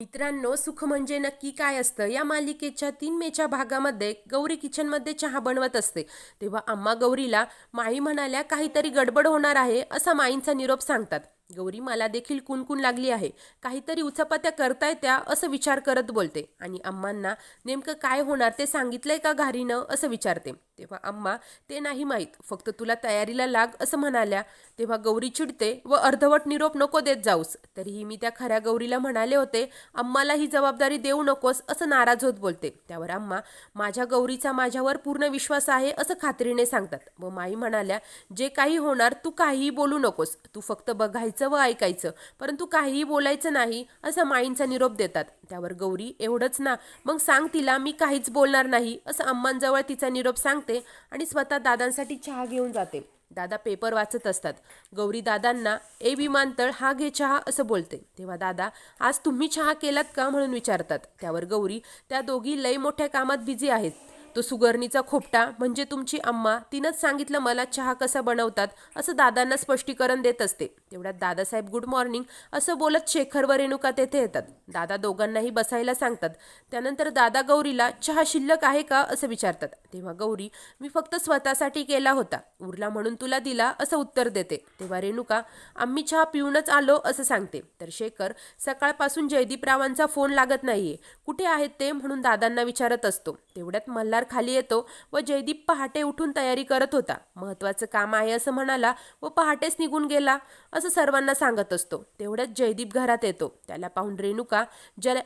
मित्रांनो सुख म्हणजे नक्की काय असतं? या मालिकेच्या तीन मेच्या भागामध्ये गौरी किचनमध्ये चहा बनवत असते. तेव्हा अम्मा गौरीला माई म्हणाल्या काहीतरी गडबड होणार आहे असा माईंचा निरोप सांगतात. गौरी मला देखील कुणकुण लागली आहे. काहीतरी उचापत्या करताय त्या असं विचार करत बोलते. आणि अम्मांना नेमकं काय होणार ते सांगितलंय का घारीनं असं विचारते. तेव्हा अम्मा ते नाही माहीत. फक्त तुला तयारीला लाग असं म्हणाल्या. तेव्हा गौरी चिडते व अर्धवट निरोप नको देत जाऊस. तरीही मी त्या खऱ्या गौरीला म्हणाले होते अम्माला ही जबाबदारी देऊ नकोस असं नाराज होत बोलते. त्यावर अम्मा माझ्या गौरीचा माझ्यावर पूर्ण विश्वास आहे असं खात्रीने सांगतात. व माई म्हणाल्या जे काही होणार तू काहीही बोलू नकोस. तू फक्त बघायचं व ऐकायचं. परंतु काहीही बोलायचं नाही असा माईंचा निरोप देतात. त्यावर गौरी एवढंच ना मग सांग तिला मी काहीच बोलणार नाही असं अम्मांजवळ तिचा निरोप सांगते आणि स्वतः दादांसाठी चहा घेऊन जाते. दादा पेपर वाचत असतात. गौरी दादांना ए विमानतळ हा घे चहा असं बोलते. तेव्हा दादा आज तुम्ही चहा केलात का? म्हणून विचारतात. त्यावर गौरी त्या दोघी लई मोठ्या कामात बिझी आहेत. तो सुगरणीचा खोपटा म्हणजे तुमची अम्मा तिनंच सांगितलं मला चहा कसा बनवतात असं दादांना स्पष्टीकरण देत असते. तेवढ्यात दादासाहेब गुड मॉर्निंग असं बोलत शेखर व रेणुका तेथे येतात. दादा दोघांनाही बसायला सांगतात. त्यानंतर दादा गौरीला चहा शिल्लक आहे का? असं विचारतात. तेव्हा गौरी मी फक्त स्वतःसाठी केला होता. उरला म्हणून तुला दिला असं उत्तर देते. तेव्हा रेणुका आम्ही चहा पिऊनच आलो असं सांगते. तर शेखर सकाळपासून जयदीपरावांचा फोन लागत नाहीये. कुठे आहेत ते? म्हणून दादांना विचारत असतो. तेवढ्यात मल्हार खाली येतो व जयदीप पहाटे उठून तयारी करत होता. महत्वाचं काम आहे असं म्हणाला व पहाटेच निघून गेला असं सर्वांना सांगत असतो. तेवढ्यात जयदीप घरात येतो. त्याला पाहून रेणुका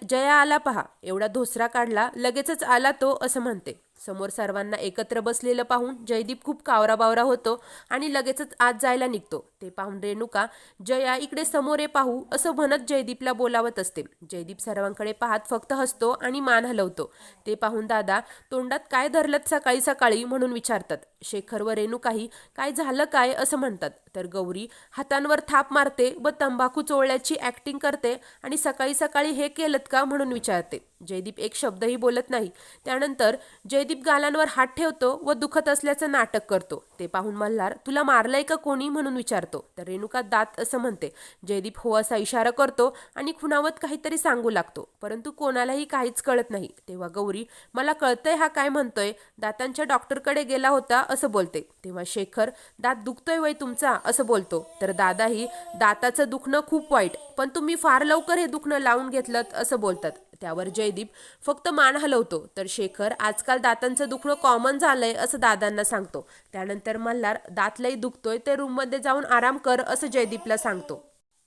जया आला पहा. एवढा धोसरा काढला लगेचच आला तो असं म्हणते. समोर सर्वांना एकत्र बसलेलं पाहून जयदीप खूप कावराबावरा होतो आणि लगेचच आत जायला निघतो. ते पाहून रेणुका जया इकडे समोर ये पाहू असं म्हणत जयदीपला बोलावत असते. जयदीप सर्वांकडे पाहत फक्त हसतो आणि मान हलवतो. ते पाहून दादा तोंडात काय धरलत सकाळी सकाळी? म्हणून विचारतात. शेखर व रेणुकाही काय झालं काय? असं म्हणतात. तर गौरी हातांवर थाप मारते व तंबाखू चोळल्याची ॲक्टिंग करते आणि सकाळी सकाळी हे केलं का? म्हणून विचारते. जयदीप एक शब्दही बोलत नाही. त्यानंतर जयदीप गालांवर हात ठेवतो व दुखत असल्याचं नाटक करतो. ते पाहून मल्हार तुला मारलंय का कोणी? म्हणून विचारतो. तर रेणुका दात असं म्हणते जयदीप हो असा इशारा करतो आणि खुणावत काहीतरी सांगू लागतो. परंतु कोणालाही काहीच कळत नाही. तेव्हा गौरी मला कळतंय हा काय म्हणतोय? दातांच्या डॉक्टरकडे गेला होता असं बोलते. तेव्हा शेखर दात दुखतोय वय तुमचा? असं बोलतो. तर दादाही दाताचं दुखणं खूप वाईट पण तुम्ही फार लवकर हे दुखणं लावून घेतलं असं बोलतात. त्यावर जयदीप फक्त मान हलवतो. तर शेखर आजकाल दातांचं दुखणं कॉमन झालंय असं दादांना सांगतो. त्यानंतर मल्हार दात लई दुखतोय ते रूममध्ये जाऊन आराम कर असं जयदीपला सांगतो.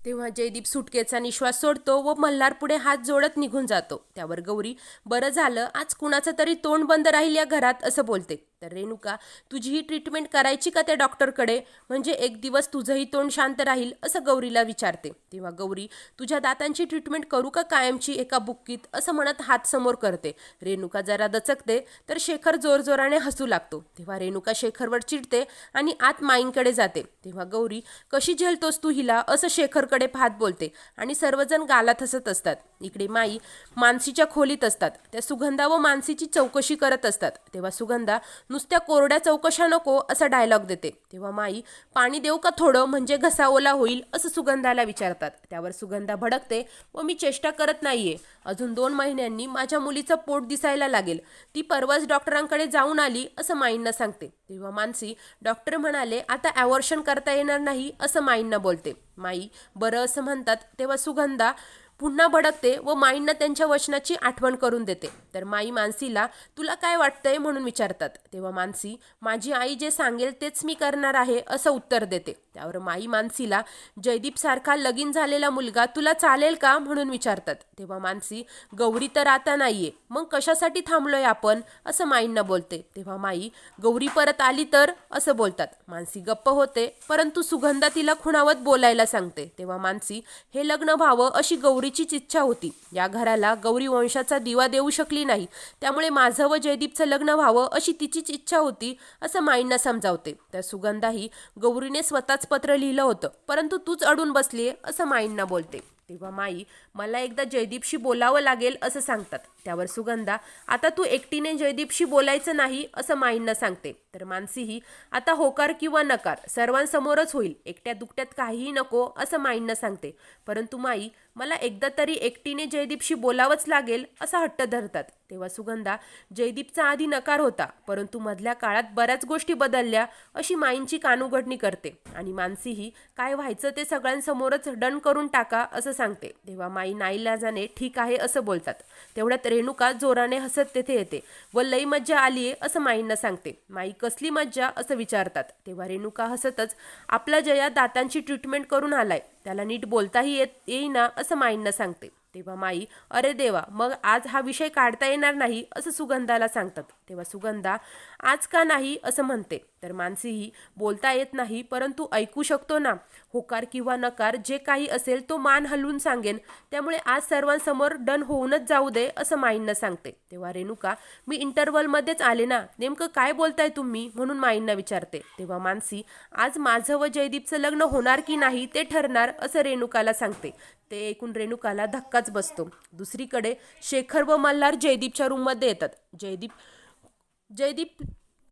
तेव्हा जयदीप सुटकेचा निश्वास सोडतो व मल्हार पुढे हात जोडत निघून जातो. त्यावर गौरी बरं झालं आज कुणाचं तरी तोंड बंद राहील या घरात असं बोलते. तर रेणुका तुझी ही ट्रीटमेंट करायची का त्या डॉक्टरकडे म्हणजे एक दिवस तुझंही तोंड शांत राहील असं गौरीला विचारते. तेव्हा गौरी तुझ्या दातांची ट्रीटमेंट करू का कायमची एका बुक्कीत? असं म्हणत हात समोर करते. रेणुका जरा दचकते तर शेखर जोरजोराने हसू लागतो. तेव्हा रेणुका शेखरवर चिडते आणि आत माईंकडे जाते. तेव्हा गौरी कशी झेलतोस तू हिला? असं शेखरकडे पाहत बोलते आणि सर्वजण गालात हसत असतात. इकडे माई मानसीच्या खोलीत असतात. त्या सुगंधा व मानसीची चौकशी करत असतात. तेव्हा सुगंधा नुसत्या कोरड्या चौकशा नको असा डायलॉग देते. तेव्हा माई पाणी देऊ का थोडं? म्हणजे घसा ओला होईल असं सुगंधाला विचारतात. त्यावर सुगंधा भडकते व मी चेष्टा करत नाहीये. अजून दोन महिन्यांनी माझ्या मुलीचं पोट दिसायला लागेल. ती परवाच डॉक्टरांकडे जाऊन आली असं माईंना सांगते. तेव्हा मानसी डॉक्टर म्हणाले आता ॲवर्शन करता येणार नाही असं माईंना बोलते. माई बरं असं म्हणतात. तेव्हा सुगंधा पुन्हा भडकते व माईंना त्यांच्या वचनाची आठवण करून देते. तर माई मानसीला तुला काय वाटतंय? म्हणून विचारतात. तेव्हा मानसी माझी आई जे सांगेल तेच मी करणार आहे असं उत्तर देते. त्यावर माई मानसीला जयदीप सारखा लगीन झालेला मुलगा तुला चालेल का? म्हणून विचारतात. तेव्हा मानसी गौरी तर आता नाहीये. मग कशासाठी थांबलोय आपण? असं माईंना बोलते. तेव्हा माई गौरी परत आली तर? असं बोलतात. मानसी गप्प होते परंतु सुगंधा तिला खुणावत बोलायला सांगते. तेव्हा मानसी हे लग्न व्हावं अशी गौरी गौरीचीच इच्छा होती. या घराला गौरी वंशाचा दिवा देऊ शकली नाही. त्यामुळे माझं व जयदीपचं लग्न व्हावं अशी तिचीच इच्छा होती असं माईंना समजावते. तर सुगंधाही गौरीने स्वतःच पत्र लिहिलं होतं. परंतु तूच अडून बसलीये असं माईंना बोलते. तेव्हा माई मला एकदा जयदीपशी बोलावं लागेल असं सांगतात. त्यावर सुगंधा आता तू एकटीने जयदीपशी बोलायचं नाही असं माईंना सांगते. तर मानसीही आता होकार किंवा नकार सर्वांसमोरच होईल. एकट्या दुकट्यात काहीही नको असं माईंना सांगते. परंतु माई मला एकदा तरी एकटीने जयदीपशी बोलावंच लागेल असा हट्ट धरतात. तेव्हा सुगंधा जयदीपचा आधी नकार होता परंतु मधल्या काळात बऱ्याच गोष्टी बदलल्या अशी माईंची कानुघडणी करते. आणि मानसीही काय व्हायचं ते सगळ्यांसमोरच डन करून टाका असं सांगते. तेव्हा माई नाईलाजाने ठीक आहे असं बोलतात. तेवढ्यात रेणुका जोराने हसत तेथे येते. व लई मज्जा आलीये असं माईंना सांगते. माई कसली मज्जा असं विचारतात. तेव्हा रेणुका हसतच आपला जया दातांची ट्रीटमेंट करून आलाय. त्याला नीट बोलताही येत येईना असं माईंना सांगते. तेव्हा माई अरे देवा मग आज हा विषय काढता येणार नाही असं सुगंधाला सांगतात. तेव्हा सुगंधा आज का नाही? असं म्हणते. तर मानसीही बोलता येत नाही परंतु ऐकू शकतो ना. होकार किंवा नकार जे काही असेल तो मान हलवून सांगेन. त्यामुळे आज सर्वांसमोर डन होऊनच जाऊ दे असं माईंना सांगते. तेव्हा रेणुका मी इंटरव्हलमध्येच आले ना. नेमकं काय बोलताय तुम्ही? म्हणून माईंना विचारते. तेव्हा मानसी आज माझं व जयदीपचं लग्न होणार की नाही ते ठरणार असं रेणुकाला सांगते. ते ऐकून रेणुकाला धक्काच बसतो. दुसरीकडे शेखर व मल्हार जयदीपच्या रूममध्ये येतात. जयदीप जयदीप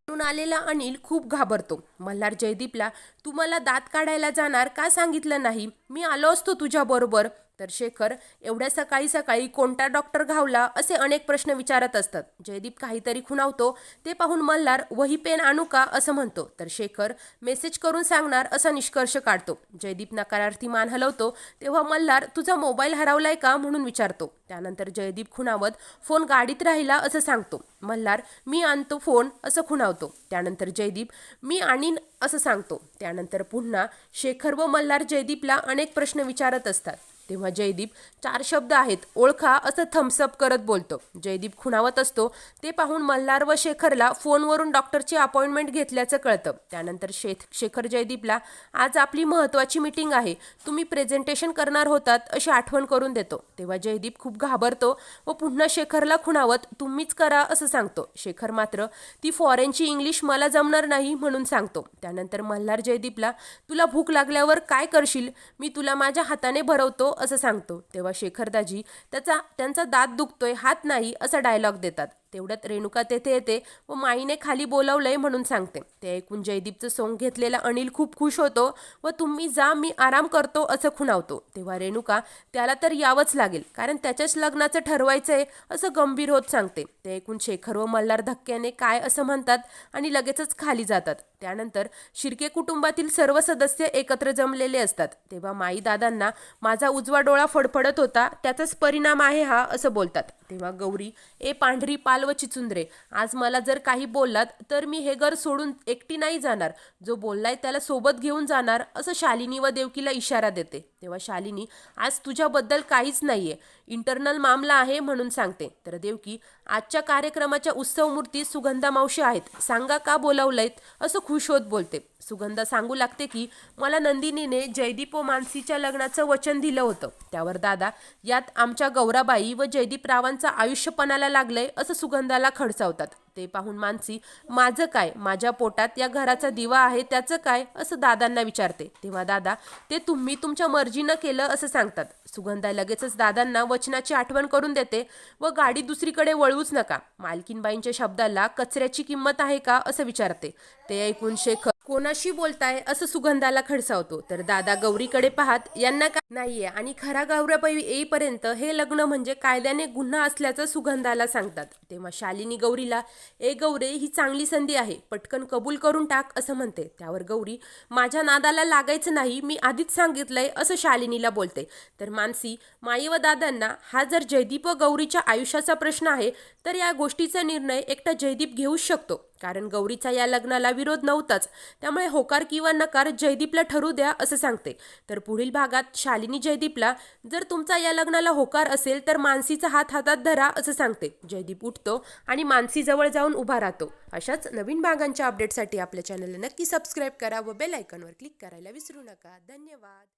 आलेला अनिल खूप घाबरतो. मल्हार जयदीपला तू मला दात काढायला जाणार? का सांगितलं नाही? मी आलो असतो तुझ्याबरोबर तर शेखर एवढ्या सकाळी सकाळी कोणता डॉक्टर घावला? असे अनेक प्रश्न विचारत असतात. जयदीप काहीतरी खुणावतो. ते पाहून मल्हार वही पेन आणू का? असं म्हणतो. तर शेखर मेसेज करून सांगणार असा निष्कर्ष काढतो. जयदीप नकारार्थी मान हलवतो. तेव्हा मल्हार तुझा मोबाईल हरवलाय का? म्हणून विचारतो. त्यानंतर जयदीप खुणावत फोन गाडीत राहिला? असं सांगतो. मल्हार मी आणतो फोन असं खुणावतो. त्यानंतर जयदीप मी आणीन असं सांगतो. त्यानंतर पुन्हा शेखर व मल्हार जयदीपला अनेक प्रश्न विचारत असतात. तेव्हा जयदीप चार शब्द आहेत ओळखा असं थम्सअप करत बोलतो. जयदीप खुणावत असतो. ते पाहून मल्हार व शेखरला फोनवरून डॉक्टरची अपॉइंटमेंट घेतल्याचं कळतं. त्यानंतर शेख शेखर जयदीपला आज आपली महत्त्वाची मीटिंग आहे. तुम्ही प्रेझेंटेशन करणार होतात अशी आठवण करून देतो. तेव्हा जयदीप खूप घाबरतो व पुन्हा शेखरला खुणावत तुम्हीच करा असं सांगतो. शेखर मात्र ती फॉरेनची इंग्लिश मला जमणार नाही म्हणून सांगतो. त्यानंतर मल्हार जयदीपला तुला भूक लागल्यावर काय करशील? मी तुला माझ्या हाताने भरवतो असं सांगतो. तेव्हा शेखरदाजी त्याचा त्यांचा दात दुखतोय हात नाही असा डायलॉग देतात. तेवढ्यात रेणुका तेथे येते व माईने खाली बोलावलंय म्हणून सांगते. ते ऐकून जयदीपचं सोंग घेतलेला अनिल खूप खुश होतो व तुम्ही जा मी आराम करतो असं खुणावतो. तेव्हा रेणुका त्याला तर यावंच लागेल कारण त्याच्याच लग्नाचं ठरवायचं आहे असं गंभीर होत सांगते. ते ऐकून शेखर व मल्हार धक्क्याने काय असं म्हणतात आणि लगेचच खाली जातात. त्यानंतर शिर्के कुटुंबातील सर्व सदस्य एकत्र जमलेले असतात. तेव्हा माई दादांना माझा उजवा डोळा फडफडत होता त्याचाच परिणाम आहे हा असं बोलतात. तेव्हा गौरी ए पांढरी पाल व चिचुंद्रे. आज मला जर काही बोललात तर मी हे घर सोडून एकटी नाही जाणार. जो बोललाय त्याला सोबत घेऊन जाणार असं शालिनी व देवकीला इशारा देते. तेव्हा शालिनी आज तुझ्याबद्दल काहीच नाहीये. इंटरनल मामला आहे म्हणून सांगते. तर देवकी आजच्या कार्यक्रमाच्या उत्सव मूर्ती सुगंधा मावशी आहेत. सांगा का बोलावलंयत? असं खुश होत बोलते. सुगंधा सांगू लागते की मला नंदिनीने जयदीप व मानसीच्या लग्नाचं वचन दिलं होतं. त्यावर दादा यात आमच्या गौराबाई व जयदीप रावांचं आयुष्यपणाला लागलंय असं सुगंधाला खडसावतात. ते पाहून मानसी माझं काय? माझ्या पोटात या घराचा दिवा आहे त्याचं काय? असं दादांना विचारते. तेव्हा दादा ते तुम्ही तुमच्या मर्जीनं केलं असं सांगतात. सुगंधा लगेचच दादांना वचनाची आठवण करून देते व गाडी दुसरीकडे वळवूच नका. मालकीनबाईंच्या शब्दाला कचऱ्याची किंमत आहे का? असं विचारते. ते ऐकून शेखर कोणाशी बोलताय असं सुगंधाला खडसावतो. तर दादा गौरीकडे पाहत यांना काय नाहीये. आणि खरा गौराबाई येईपर्यंत हे लग्न म्हणजे कायद्याने गुन्हा असल्याचं सुगंधाला सांगतात. तेव्हा शालिनी गौरीला ए गौरे ही चांगली संधी आहे. पटकन कबूल करून टाक असं म्हणते. त्यावर गौरी माझ्या नादाला लागायचं नाही. मी आधीच सांगितलंय असं शालिनीला बोलते. तर मानसी माई व दादांना हा जर जयदीप व गौरीच्या आयुष्याचा प्रश्न आहे तर या गोष्टीचा निर्णय एकटा जयदीप घेऊच शकतो. कारण गौरीचा या लग्नाला विरोध नव्हताच. त्यामुळे होकार किंवा नकार जयदीपला ठरू द्या असं सांगते. तर पुढील भागात शालिनी जयदीपला जर तुमचा या लग्नाला होकार असेल तर मानसीचा हात हातात धरा असं सांगते. जयदीप उठतो आणि मानसी जवळ जाऊन उभा राहतो. अशाच नवीन भागांच्या अपडेटसाठी आपल्या चॅनलला नक्की सबस्क्राईब करा व बेल आयकॉनवर क्लिक करायला विसरू नका. धन्यवाद!